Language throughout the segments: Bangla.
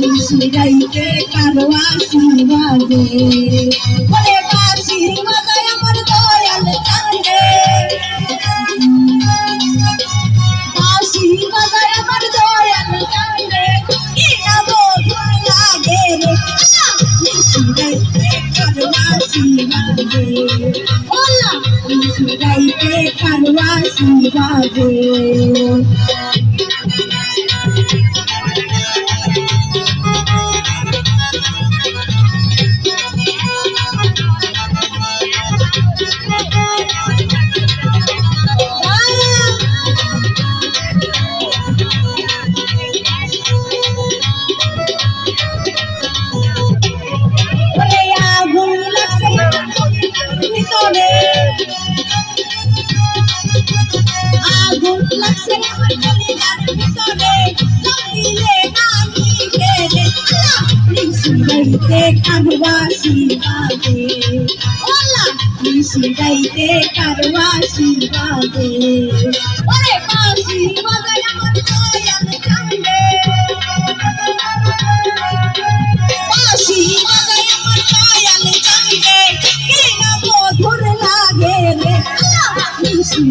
নিশিরাইতে কারওয়াসি বাজে ওরে বাসি বাজায় আমার দয়াল চাঁদে বাসি বাজায় আমার দয়াল চাঁদে কি না মধুর লাগে রে কারওয়াসি বাজে ওলা নিশিরাইতে কারওয়াসি বাজে ভিতরে আগুন লাগছে আমার কলিজার ভিতরে। জমিলে গেলে আল্লাহ, নিশিরাইতে কারবাসি বাজে ওলা নিশিরাইতে কারবাসি বাজে ওরে বাসি বাজায় আমার দয়াল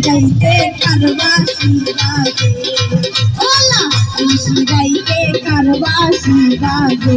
গাইতে কারবা। আল্লাহ, নিশি গাইতে কারবা বাঁশি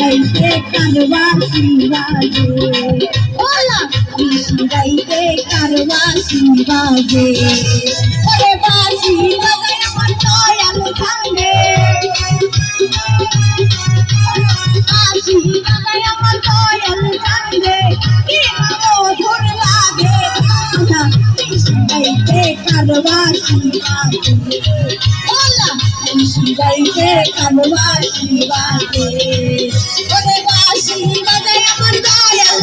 গাইতে কারবাসি বাজে ওলা গাইতে কারবাসি বাজে ওলা, নিশিরাইতে কারবাসি বাজে। ওরে বাঁশি বাজায় আমার দয়াল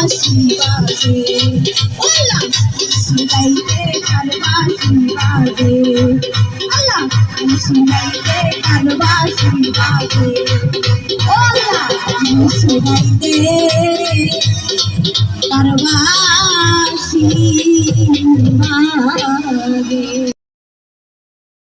কারবাসি বাজে। আল্লাহ, নিশিরাইতে কারবাসি বাজে। আল্লাহ, নিশিরাইতে কারবাসি বাজে। আল্লাহ, নিশিরাইতে কারবাসি বাজে।